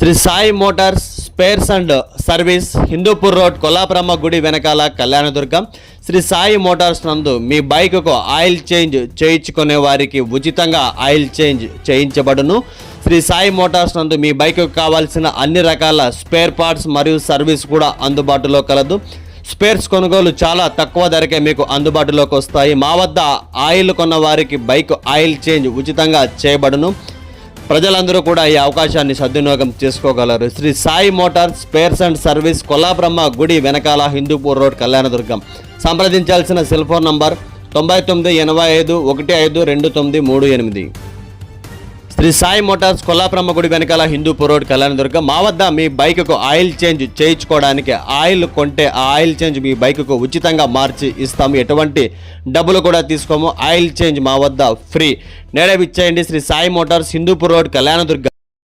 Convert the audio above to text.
Shri Sai motors spares and service Hindupur road Kollapramma గుడి వెనకాల Kalyandurg. Shri Sai motors నందు మీ బైకుకు ఆయిల్ చేంజ్ చేయించుకునే వారికి ఉచితంగా ఆయిల్ చేంజ్ చేయించబడును. శ్రీ సాయి మోటార్స్ నందు మీ బైక్కు కావాల్సిన అన్ని రకాల స్పేర్ పార్ట్స్ మరియు సర్వీస్ కూడా అందుబాటులో కలదు. స్పేర్స్ కొనుగోలు చాలా తక్కువ ధరకే మీకు అందుబాటులోకి వస్తాయి. మా వద్ద ఆయిల్ కొన్న వారికి బైక్ ఆయిల్ చేంజ్ ఉచితంగా చేయబడును. ప్రజలందరూ కూడా ఈ అవకాశాన్ని సద్వినియోగం చేసుకోగలరు. Shri Sai motor spares and service కొల్లాబ్రహ్మ గుడి వెనకాల హిందూపూర్ రోడ్ కళ్యాణదుర్గం. సంప్రదించాల్సిన సెల్ ఫోన్ నంబర్ తొంభై తొమ్మిది ఎనభై ఐదు ఒకటి ఐదు రెండు తొమ్మిది మూడు ఎనిమిది. శ్రీ సాయి మోటార్స్ కొల్లాప్రమ్మ గుడి వెనకాల హిందూపూర్ రోడ్ కళ్యాణదుర్గం మా వద్ద మీ బైక్కు ఆయిల్ చేంజ్ చేయించుకోవడానికి ఆయిల్ కొంటే ఆ ఆయిల్ చేంజ్ మీ బైక్కు ఉచితంగా మార్చి ఇస్తాము. ఎటువంటి డబ్బులు కూడా తీసుకోము. ఆయిల్ చేంజ్ మా వద్ద ఫ్రీ. నేడే ఇచ్చేయండి శ్రీ సాయి మోటార్స్ హిందూపూర్ రోడ్ కళ్యాణదుర్గం